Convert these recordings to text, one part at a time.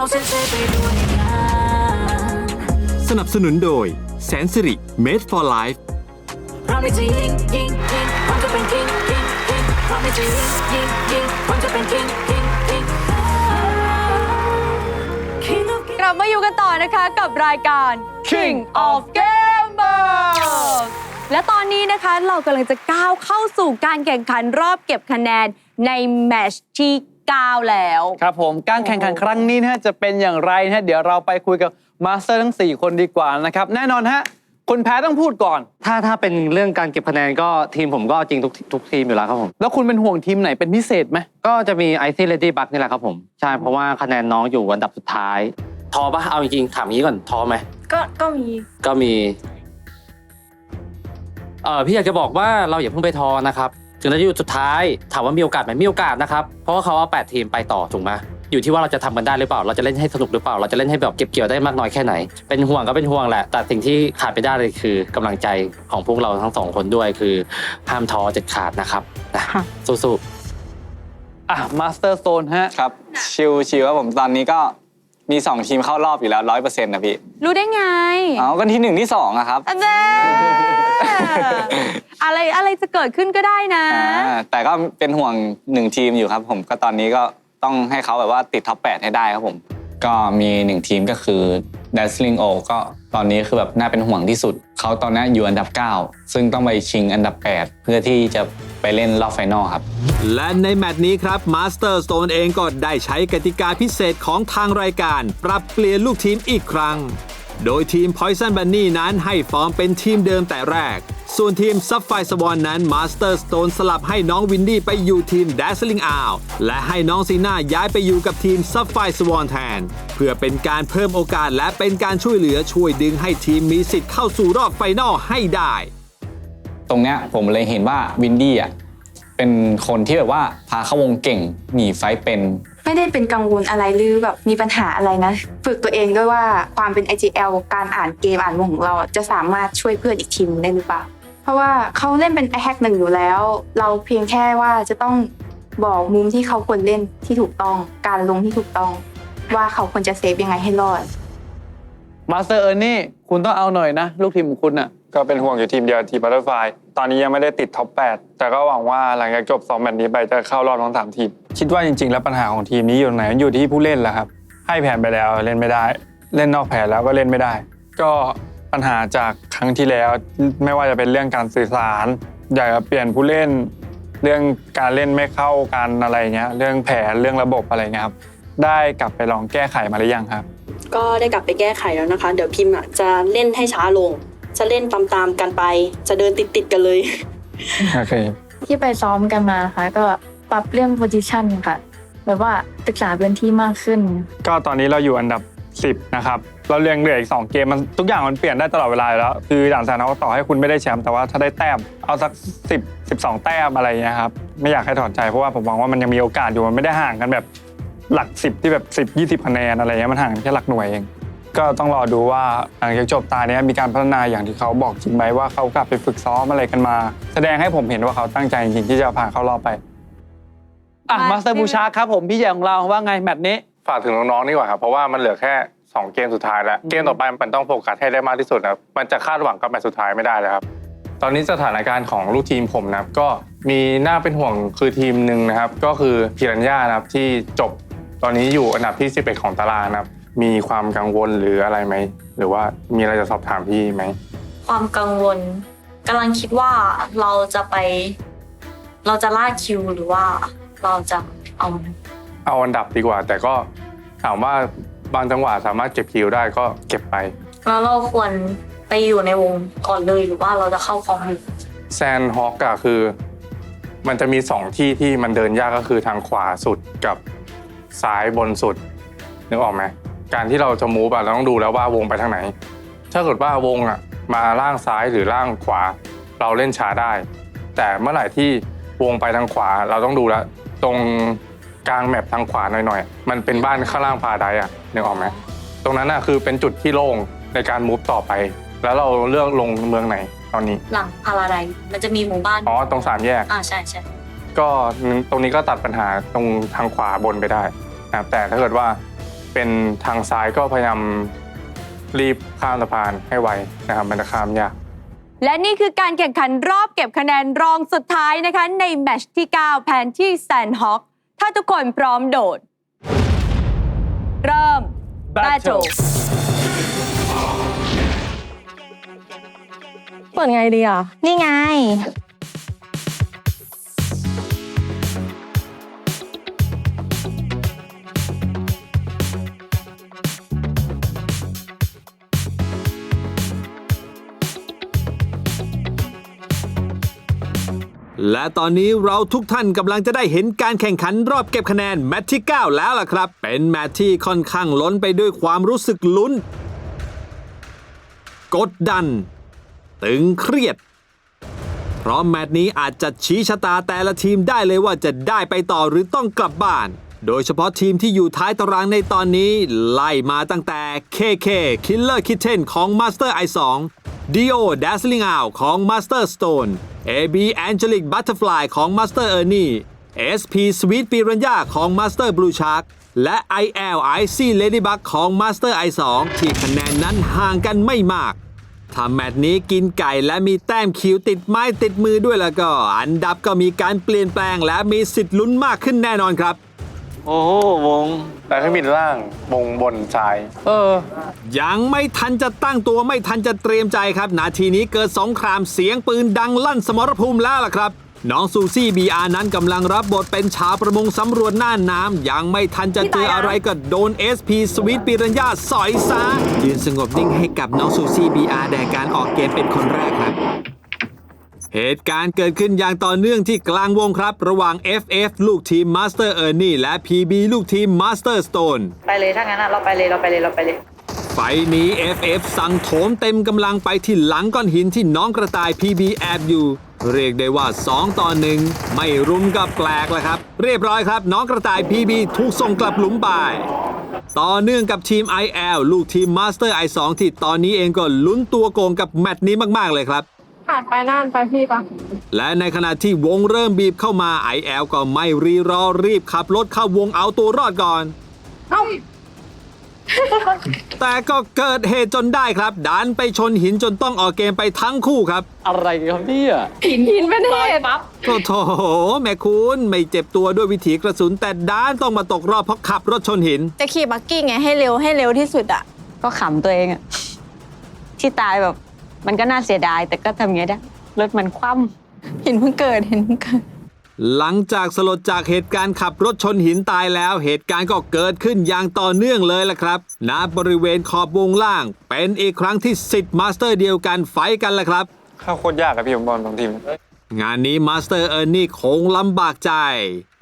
เอาเซนเซไปด้วยงานสนับสนุนโดย แสนสิริ made for life พร้อมที่จะยิงยิงยิงพร้อมจะเป็น king king king พร้อมที่จะยิงยิงยิงพร้อมจะเป็น king king king king of กลับมาอยู่กันต่อนะคะกับรายการ King of Gamers และตอนนี้นะคะเรากำลังจะก้าวเข้าสู่การแข่งขันรอบเก็บคะแนนในแมตชที่ 9 แล้ว ครับผมการแข่งขันครั้งนี้นะฮะจะเป็นอย่างไรนะฮะเดี๋ยวเราไปคุยกับมาสเตอร์ทั้ง 4 คนดีกว่านะครับ แน่นอนฮะคนแพ้ต้องพูดก่อน ถ้าถ้าเป็นเรื่องการเก็บคะแนนก็ทีมผมก็จริงทุกทุกทีมอยู่แล้วครับผม แล้วคุณเป็นห่วงทีมไหนเป็นพิเศษไหมก็จะมีไอซี่เลดี้บักนี่แหละครับผม ใช่ เพราะว่าคะแนนน้องอยู่อันดับสุดท้ายท้อปะเอาจริงๆถามงี้ก่อนท้อไหมก็ก็มีก็มีเออพี่อยากจะบอกว่าเราอย่าเพิ่งไปท้อนะครับ ถึงเราจะอยู่สุดท้ายถามว่ามีโอกาสไหมมีโอกาสนะครับ เพราะว่าเขาเอาแปดทีมไปต่อถูกไหมอยู่ที่ว่าเราจะทำกันได้หรือเปล่า เราจะเล่นให้สนุกหรือเปล่า เราจะเล่นให้แบบเก็บเกี่ยวได้มากน้อยแค่ไหน เป็นห่วงก็เป็นห่วงแหละ แต่สิ่งที่ขาดไปได้เลยคือกำลังใจของพวกเราทั้งสองคนด้วยคือห้ามท้อเด็ดขาดนะครับนะสู้ๆอะมาสเตอร์โซนฮะครับชิวชิวครับผมตอนนี้ก็ มี 2 ทีมเข้ารอบอยู่แล้วร้อยเปอร์เซ็นต์นะพี่รู้ได้ไงเอาก็ที่หนึ่งที่สองอะครับอันเด้อะไรอะไรจะเกิดขึ้นก็ได้นะ อ่าแต่ก็เป็นห่วงหนึ่งทีมอยู่ครับ ผมก็ตอนนี้ก็ต้องให้เขาแบบว่าติดท็อป 8 ให้ได้ครับผม ก็มีหนึ่งทีมก็คือ Dazzling O ก็ ตอนนี้คือแบบน่าเป็นห่วงที่สุด เขาตอนนี้อยู่อันดับ 9 ซึ่งต้องไปชิงอันดับ 8 เพื่อที่จะไปเล่นรอบไฟนอลครับ และในแมตช์นี้ครับมาสเตอร์สโตนเองก็ได้ใช้กติกาพิเศษของทางรายการ ปรับเปลี่ยนลูกทีมอีกครั้ง โดยทีม Poison Bunny นั้นให้ฟอร์มเป็นทีมเดิมแต่แรก ส่วนทีม Sapphire Swan นั้น Master Stone สลับให้น้องวินดี้ไปอยู่ทีม Dazzling Owl และให้น้องซีน่าย้ายไปอยู่กับทีม Sapphire Swan แทน เพื่อเป็นการเพิ่มโอกาสและเป็นการช่วยเหลือช่วยดึงให้ทีมมีสิทธิ์เข้าสู่รอบไฟนอลให้ได้ ตรงเนี้ยผมเลยเห็นว่าวินดี้อะเป็นคนที่แบบว่าพาเข้าวงเก่งหนีไฟท์เป็น ไม่ได้เป็นกังวลอะไรหรือแบบมีปัญหาอะไรนะ ฝึกตัวเองด้วยว่าความเป็น IGL การอ่านเกมอ่านวงของเราจะสามารถช่วยเพื่อนอีกทีมได้หรือเปล่า เพราะว่าเขาเล่นเป็นไอแฮกหนึ่งอยู่แล้ว เราเพียงแค่ว่าจะต้องบอกมุมที่เขาควรเล่นที่ถูกต้อง การลงที่ถูกต้อง ว่าเขาควรจะเซฟยังไงให้รอดมาสเตอร์เออร์นี่คุณต้องเอาหน่อยนะ ลูกทีมของคุณอะ ก็เป็นห่วงอยู่ทีมเดียวทีมบัตเตอร์ไฟตอนนี้ยังไม่ได้ติดท็อป 8 แต่ก็หวังว่าหลังจากจบ2แมตช์นี้ไปจะเข้ารอบทั้งสามทีม คิดว่าจริง ๆ แล้วปัญหาของทีมนี้อยู่ไหนอยู่ที่ผู้เล่นแหละครับ ให้แผนไปแล้วเล่นไม่ได้ เล่นนอกแผนแล้วก็เล่นไม่ได้ ก็ ปัญหาจากครั้งที่แล้ว ไม่ว่าจะเป็นเรื่องการสื่อสาร อยากจะเปลี่ยนผู้เล่น เรื่องการเล่นไม่เข้ากันอะไรเงี้ยเรื่องแผนเรื่องระบบอะไรเงี้ยครับได้กลับไปลองแก้ไขมาหรือยังครับ ก็ได้กลับไปแก้ไขแล้วนะคะ เดี๋ยวพิมพ์อะจะเล่นให้ช้าลง จะเล่นตามๆกันไป จะเดินติดๆกันเลยโอเคที่ไปซ้อมกันมาค่ะก็ปรับเรื่องโพซิชันค่ะ แบบว่าศึกษาพื้นที่มากขึ้น ก็ตอนนี้เราอยู่อันดับ 10นะครับเราเรียงเหลืออีก2เกมมันทุกอย่างมันเปลี่ยนได้ตลอดเวลาอยู่แล้ว คืออย่างแสนเขาต่อให้คุณไม่ได้แชมป์แต่ว่าถ้าได้แต้มเอาสัก10 12 แต้มอะไรอย่างเงี้ยครับไม่อยากให้ถอดใจเพราะว่าผมหวังว่ามันยังมีโอกาสอยู่มันไม่ได้ห่างกันแบบหลัก 10 ที่แบบ10 20คะแนนอะไรเงี้ยมันห่างแค่หลักหน่วยเองก็ต้องรอดูว่าหลังจากจบตาเนี้ยมีการพัฒนาอย่างที่เขาบอกจริงไหมว่าเขากลับไปฝึกซ้อมอะไรกันมา แสดงให้ผมเห็นว่าเขาตั้งใจจริงที่จะผ่านเข้ารอบไปอะมามาสเตอร์บูชาครับผมพี่ใหญ่ของเราว่าไงแมตช์นี้ ฝากถึงน้องๆดีกว่าครับ เพราะว่ามันเหลือแค่ 2 เกมสุดท้ายแล้ว เกมต่อไปมันต้องโฟกัสให้ได้มากที่สุดนะครับ มันจะคาดหวังกับแมตช์สุดท้ายไม่ได้แล้วครับ ตอนนี้สถานการณ์ของลูกทีมผมนะครับ ก็มีน่าเป็นห่วงคือทีมหนึ่งนะครับ ก็คือพิรัญญานะครับที่จบตอนนี้อยู่อันดับที่ 11 ของตารางนะครับ มีความกังวลหรืออะไรไหม หรือว่ามีอะไรจะสอบถามพี่ไหม ความกังวลกำลังคิดว่าเราจะไป เราจะล่าคิวหรือว่าเราจะเอา เอาอันดับดีกว่า แต่ก็ถามว่าบางจังหวะสามารถเก็บคิวได้ก็เก็บไป แล้วเราควรไปอยู่ในวงก่อนเลยหรือว่าเราจะเข้าคอมแซนฮอกอะคือ มันจะมีสองที่ที่มันเดินยากก็คือทางขวาสุดกับซ้ายบนสุดนึกออกไหมการที่เราจะมูฟอะเราต้องดูแล้วว่าวงไปทางไหน ถ้าเกิดว่าวงอะมาล่างซ้ายหรือล่างขวา เราเล่นช้าได้ แต่เมื่อไหร่ที่วงไปทางขวาเราต้องดูแล้วตรง กลางแมปทางขวาหน่อยๆ มันเป็นบ้านข้างล่างพาไดอะนึกออกไหมตรงนั้นอะคือเป็นจุดที่โล่งในการมูฟต่อไป แล้วเราเลือกลงเมืองไหนตอนนี้ หลังพาราไดมันจะมีหมู่บ้านอ๋อตรงสามแยก อ่าใช่ใช่ก็ตรงนี้ก็ตัดปัญหาตรงทางขวาบนไปได้นะครับแต่ถ้าเกิดว่าเป็นทางซ้ายก็พยายามรีบข้ามสะพานให้ไวนะครับมันจะข้ามยากและนี่คือการแข่งขันรอบเก็บคะแนนรองสุดท้ายนะคะ ในแมตช์ที่ 9 แผนที่แซนฮอค ถ้าทุกคนพร้อมโดด เริ่ม Battle เปิดไงดีอะ นี่ไง และตอนนี้เราทุกท่านกำลังจะได้เห็นการแข่งขันรอบเก็บคะแนนแมตช์ที่ 9 แล้วล่ะครับ เป็นแมตช์ที่ค่อนข้างล้นไปด้วยความรู้สึกลุ้น กดดัน ตึงเครียด เพราะแมตช์นี้อาจจะชี้ชะตาแต่ละทีมได้เลยว่าจะได้ไปต่อหรือต้องกลับบ้าน โดยเฉพาะทีมที่อยู่ท้ายตารางในตอนนี้ ไล่มาตั้งแต่ KK Killer Kitten ของ Master i2 Dio Dazzling Out ของ Master Stone AB Angelic Butterfly ของ Master Ernie SP Sweet Piranha ของ Master Blue Shark และ IL Icy Ladybug ของ Master i2 ที่คะแนนนั้นห่างกันไม่มากถ้าแมตช์นี้กินไก่และมีแต้มคิวติดไม้ติดมือด้วยแล้วก็ อันดับก็มีการเปลี่ยนแปลงและมีสิทธิ์ลุ้นมากขึ้นแน่นอนครับ โอ้โหวงแต่เครื่องบินล่างวงบนซ้ายเออ ยังไม่ทันจะตั้งตัวไม่ทันจะเตรียมใจครับ นาทีนี้เกิดสงครามเสียงปืนดังลั่นสมรภูมิแล้วล่ะครับ น้องซูซี่บีอานั้นกำลังรับบทเป็นชาวประมงสำรวจน่านน้ำยังไม่ทันจะเจออะไรก็โดน SP สวิตปิรัญญาสอยซะยืนสงบนิ่งให้กับน้องซูซี่บีอาแด่การออกเกมเป็นคนแรกครับ เหตุการณ์เกิดขึ้นอย่างต่อเนื่องที่กลางวงครับ ระหว่าง FF ลูกทีม Master Ernie และ PB ลูกทีม Master Stone ไปเลยถ้างั้นอะเราไปเลยเราไปเลยเราไปเลย ไฟนี้ FF สั่งโถมเต็มกำลังไปที่หลังก้อนหินที่น้องกระต่าย PB แอบอยู่ เรียกได้ว่า 2 ต่อหนึ่งไม่รุมกับแปลกแล้วครับ เรียบร้อยครับ น้องกระต่าย PB ถูกส่งกลับหลุมไปต่อเนื่องกับทีม IL ลูกทีม Master I2 ที่ตอนนี้เองก็ลุ้นตัวโกงกับแมตช์นี้มาก ๆ เลยครับ ผ่านไปน่านไปพี่ปะและในขณะที่วงเริ่มบีบเข้ามา IL ก็ไม่รีรอรีบขับรถเข้าวงเอาตัวรอดก่อน เอ้า แต่ก็เกิดเหตุจนได้ครับดันไปชนหินจนต้องออกเกมไปทั้งคู่ครับอะไรครับเนี่ยหินหินเป็นเหตุปั๊บโอ้โถแม่คุณไม่เจ็บตัวด้วยวิถีกระสุน แต่ด้านต้องมาตกรอบเพราะขับรถชนหิน จะขี่บักกี้ไงให้เร็วให้เร็วที่สุดอะก็ขำตัวเองอะที่ตายแบบ มันก็น่าเสียดาย แต่ก็ทำไงได้รถมันคว่หินเพิ่งเกิดหินเพิ่งเกิด หลังจากสลดจากเหตุการณ์ขับรถชนหินตายแล้ว เหตุการณ์ก็เกิดขึ้นอย่างต่อเนื่องเลยล่ะครับณบริเวณขอบวงล่าง เป็นอีกครั้งที่สิทธิ์มาสเตอร์เดียวกันไฟท์กันล่ะครับเข้าโคตรยากอะพี่ผมบอลของทีม งานนี้มาสเตอร์เออร์นี่คงลำบากใจ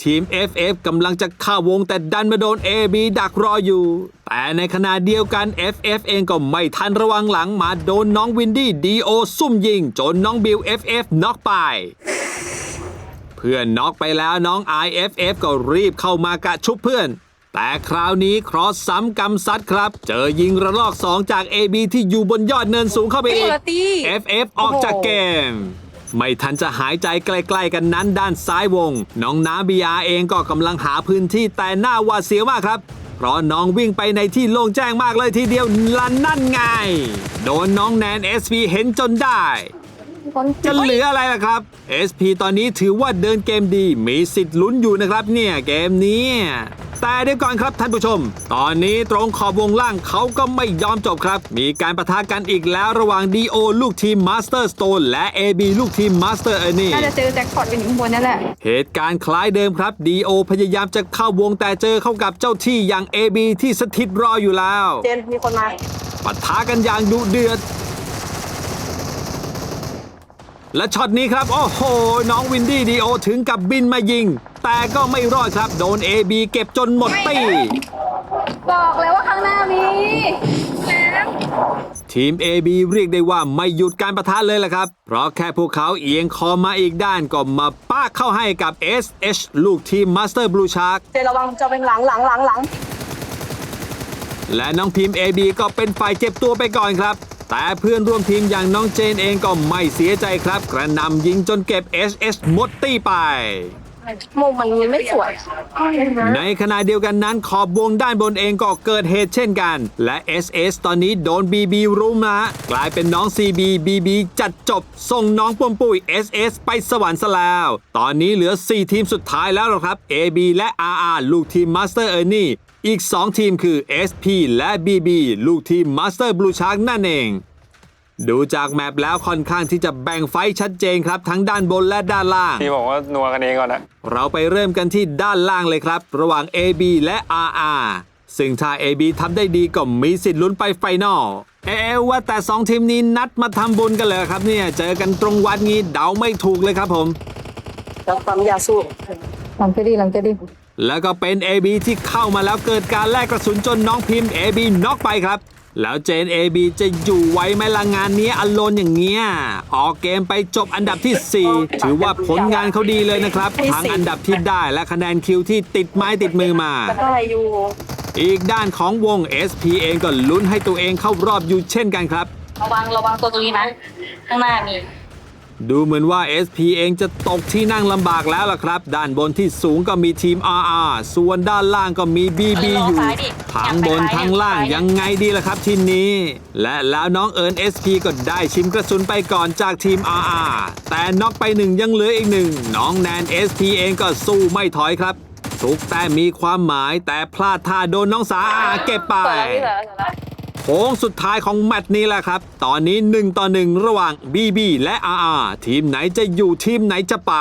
ทีม FF กำลังจะเข้าวงแต่ดันมาโดน AB ดักรออยู่ แต่ในขณะเดียวกัน FF เองก็ไม่ทันระวังหลังมาโดนน้องวินดี้ดีโอซุ่มยิง จนน้องบิล FF น็อกไป เพื่อนน็อกไปแล้วน้อง IFF ก็รีบเข้ามากะชุบเพื่อน แต่คราวนี้ครอสซ้ำกำซัดครับ เจอยิงระลอก 2 จาก AB ที่อยู่บนยอดเนินสูงเข้าไปอีก FF ออกจากเกม ไม่ทันจะหายใจใกล้ ๆ กันนั้นด้านซ้ายวง น้องน้ำบีอาเองก็กำลังหาพื้นที่แต่หน้าหวาดเสียวมากครับเพราะน้องวิ่งไปในที่โล่งแจ้งมากเลยทีเดียวลันนั่นไง โดนน้องแนน SP เห็นจนได้ จะเหลืออะไรล่ะครับ SP ตอนนี้ถือว่าเดินเกมดี มีสิทธิ์ลุ้นอยู่นะครับเนี่ยเกมนี้ แต่เดี๋ยวก่อนครับท่านผู้ชม ตอนนี้ตรงขอบวงล่างเขาก็ไม่ยอมจบครับ มีการประทะกันอีกแล้วระหว่าง DO ลูกทีม Master Stone และ AB ลูกทีม Master Ernie น่าจะเจอแจ็คพอตกันอยู่ข้างบนนั่นแหละ เหตุการณ์คล้ายเดิมครับ DO พยายามจะเข้าวงแต่เจอเข้ากับเจ้าที่อย่าง AB ที่สถิตรออยู่แล้ว เจนมีคนมาปะทะกันอย่างดุเดือด และช็อตนี้ครับ โอ้โห น้องวินดี้ดีโอถึงกับบินมายิง แต่ก็ไม่รอดครับ โดน AB เก็บจนหมดตีบอกเลยว่าข้างหน้ามีทีม AB เรียกได้ว่าไม่หยุดการประทะเลยล่ะครับ เพราะแค่พวกเขาเอียงคอมาอีกด้านก็มาป้ากเข้าให้กับ SH ลูกทีม Master Blue Shark เจนระวังจะเป็นหลังหลังหลังหลังและน้องพิมพ์ AB ก็เป็นฝ่ายเจ็บตัวไปก่อนครับ แต่เพื่อนร่วมทีมอย่างน้องเจนเองก็ไม่เสียใจครับ กระหนำยิงจนเก็บ SS หมดตี้ไป มุมมันไม่สวยในขณะเดียวกันนั้นขอบวงด้านบนเองก็เกิดเหตุเช่นกัน และ SS ตอนนี้โดน BB รุมนะกลายเป็นน้อง CB BB จัดจบ ส่งน้องปมปุย SS ไปสวรรค์ซะแล้ว ตอนนี้เหลือ 4 ทีมสุดท้ายแล้วหรอครับ AB และ RR ลูกทีม Master e r n i e อีก 2 ทีมคือ SP และ BB ลูกทีม Master Blue Shark นั่นเอง ดูจากแมปแล้วค่อนข้างที่จะแบ่งไฟท์ชัดเจนครับทั้งด้านบนและด้านล่างที่บอกว่านัวกันเองก่อนนะเราไปเริ่มกันที่ด้านล่างเลยครับ ระหว่าง AB และ RR ซึ่งถ้า AB ทำได้ดีก็มีสิทธิ์ลุ้นไปไฟนอลเอะว่าแต่ 2 ทีมนี้นัดมาทำบุญกันเลยครับเนี่ย เจอกันตรงวันงี้เดาไม่ถูกเลยครับผมแล้วความยาสู้ หลังจะดีหลังจะดี แล้วก็เป็น AB ที่เข้ามาแล้วเกิดการแลกกระสุนจนน้องพิมพ์ AB น็อกไปครับ แล้วเจน AB จะอยู่ไว้ไหมละงานนี้อโลนอย่างเงี้ยออกเกมไปจบอันดับที่ 4 ถือว่าผลงานเขาดีเลยนะครับทั้งอันดับที่ได้และคะแนนคิวที่ติดไม้ติดมือมาได้อยู่อีกด้านของวง SP เองก็ลุ้นให้ตัวเองเข้ารอบอยู่เช่นกันครับ ระวังระวังตัวตรงนี้นะ ข้างหน้ามี ดูเหมือนว่า SP เองจะตกที่นั่งลำบากแล้วล่ะครับ ด้านบนที่สูงก็มีทีม RR ส่วนด้านล่างก็มี BB อยู่ทั้งบนทั้งล่างยังไงดีล่ะครับทีมนี้ และแล้วน้องเอิญ SP ก็ได้ชิมกระสุนไปก่อนจากทีม RR แต่น็อกไปหนึ่งยังเหลืออีกหนึ่งน้องแนน SP เองก็สู้ไม่ถอยครับทุกแต่มีความหมายแต่พลาดท่าโดนน้องสาอาเก็บไปโค้งสุดท้ายของแมตช์นี้แหละครับ ตอนนี้ 1 ต่อ 1 ระหว่าง BB และ RR ทีมไหนจะอยู่ทีมไหนจะไป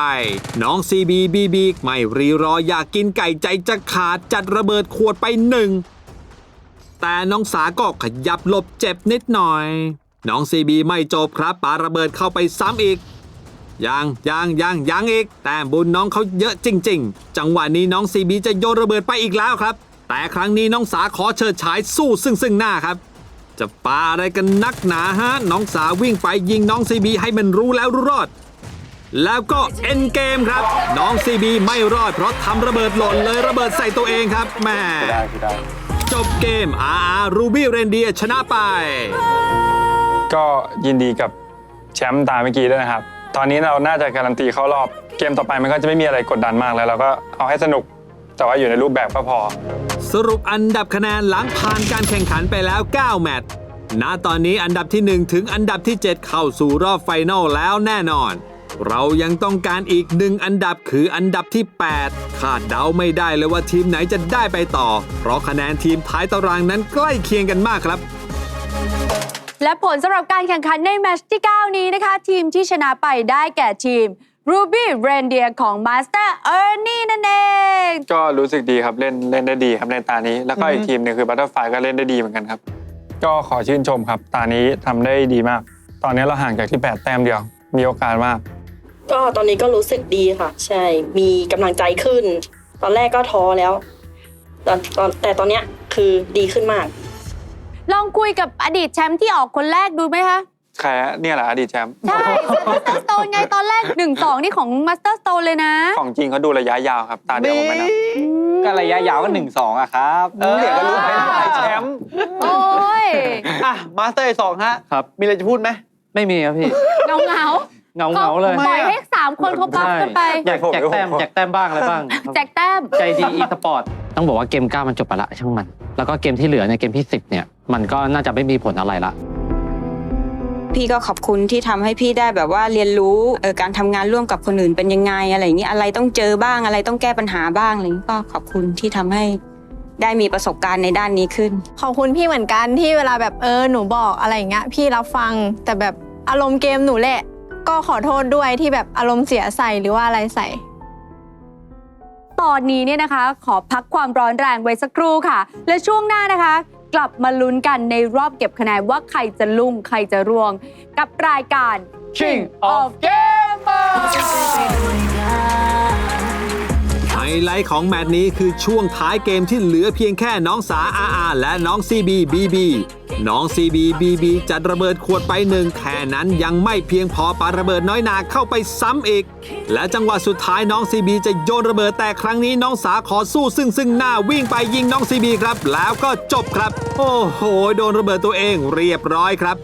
น้อง CB BB ไม่รีรออยากกินไก่ใจจะขาดจัดระเบิดขวดไปหนึ่งแต่น้องสาก็ขยับหลบเจ็บนิดหน่อย น้อง CB ไม่จบครับปาระเบิดเข้าไปซ้ำอีกยังยังยังยังอีก แต่บุญน้องเขาเยอะจริง ๆ จังหวะนี้น้อง CB จะโยนระเบิดไปอีกแล้วครับ แต่ครั้งนี้น้องสาขอเชิดฉายสู้ซึ่งซึ่งหน้าครับ จะปาอะไรกันนักหนาฮะ น้องสาวิ่งไปยิงน้องซีบีให้มันรู้แล้วรู้รอด แล้วก็เอ็นเกมครับ น้องซีบีไม่รอดเพราะทำระเบิดหล่นเลยระเบิดใส่ตัวเองครับแหม่ได้คือได้ จบเกมอาร์รูบี้เรนเดียชนะไป ก็ยินดีกับแชมป์ตาเมื่อกี้ด้วยนะครับ ตอนนี้เราน่าจะการันตีเข้ารอบ เกมต่อไปมันก็จะไม่มีอะไรกดดันมากแล้ว เราก็เอาให้สนุก แต่ว่าอยู่ในรูปแบบก็พอ สรุปอันดับคะแนนหลังผ่านการแข่งขันไปแล้ว 9 แมตช์ณตอนนี้อันดับที่ 1 ถึงอันดับที่ 7 เข้าสู่รอบไฟนอลแล้วแน่นอน เรายังต้องการอีกหนึ่งอันดับคืออันดับที่ 8 คาดเดาไม่ได้เลยว่าทีมไหนจะได้ไปต่อ เพราะคะแนนทีมท้ายตารางนั้นใกล้เคียงกันมากครับและผลสำหรับการแข่งขันในแมตช์ที่ 9 นี้นะคะ ทีมที่ชนะไปได้แก่ทีม Ruby Reindeer ของ Master Ernie นั่นเอง ก็รู้สึกดีครับเล่นเล่นได้ดีครับในตานี้ แล้วก็อีกทีมหนึงคือบัตเตอร์ไฟก็เล่นได้ดีเหมือนกันครับ ก็ขอชื่นชมครับ ตานี้ทำได้ดีมาก ตอนนี้เราห่างจากที่ 8 แต้มเดียว มีโอกาสมาก ก็ตอนนี้ก็รู้สึกดีค่ะ ใช่ มีกำลังใจขึ้น ตอนแรกก็ท้อแล้วตอนตอนแต่ตอนเนี้ยคือดีขึ้นมาก ลองคุยกับอดีตแชมป์ที่ออกคนแรกดูไหมคะ ใครฮะเนี่ยแหละอดีตแชมป์ใช่ Master Stone ไงตอนแรก1-2นี่ของ Master Stone เลยนะ ของจริงเขาดูระยะยาวครับ ตาเดียวผมไม่นับก็ระยะยาวก็หนึ่งสองอะครับเดี๋ยวก็รู้ไปแล้วแชมป์โอ้ยอะมาสเตอร์สองฮะครับ มีอะไรจะพูดไหมไม่มีครับพี่เงาเงาเงาเงาๆเลยปล่อยให้สามคนเขาปั๊บกันไปอยากแจกแต้มแจกแต้มบ้างอะไรบ้างแจกแต้มใจดีอีสปอร์ตต้องบอกว่าเกม9มันจบไปละช่างมัน แล้วก็เกมที่เหลือในยเกมที่10เนี่ยมันก็น่าจะไม่มีผลอะไรละ พี่ก็ขอบคุณที่ทำให้พี่ได้แบบว่าเรียนรู้เออการทำงานร่วมกับคนอื่นเป็นยังไงอะไรอย่างนี้อะไรต้องเจอบ้างอะไรต้องแก้ปัญหาบ้างอะไรอย่างนี้ก็ขอบคุณที่ทำให้ได้มีประสบการณ์ในด้านนี้ขึ้น ขอบคุณพี่เหมือนกันที่เวลาแบบเออหนูบอกอะไรอย่างเงี้ยพี่รับฟังแต่แบบอารมณ์เกมหนูแหละ ก็ขอโทษด้วยที่แบบอารมณ์เสียใส่หรือว่าอะไรใส่ ตอนนี้เนี่ยนะคะ ขอพักความร้อนแรงไว้สักครู่ค่ะ และช่วงหน้านะคะก ลับมาลุ้นกันในรอบเก็บคะแนนว่าใครจะลุ่งใครจะร่วง กับรายการ King of Gamers ท์ของแมตช์นี้คือช่วงท้ายเกมที่เหลือเพียงแค่น้องสาอาอาและน้อง CB BB น้อง CB BB จัดระเบิดขวดไปหนึ่งแค่นั้นยังไม่เพียงพอปาระเบิดน้อยหนาเข้าไปซ้ำอีก และจังหวะสุดท้ายน้อง CB จะโยนระเบิดแต่ครั้งนี้น้องสาขอสู้ซึ่งซึ่งหน้าวิ่งไปยิงน้อง CB ครับ แล้วก็จบครับ โอ้โห โดนระเบิดตัวเองเรียบร้อยครับ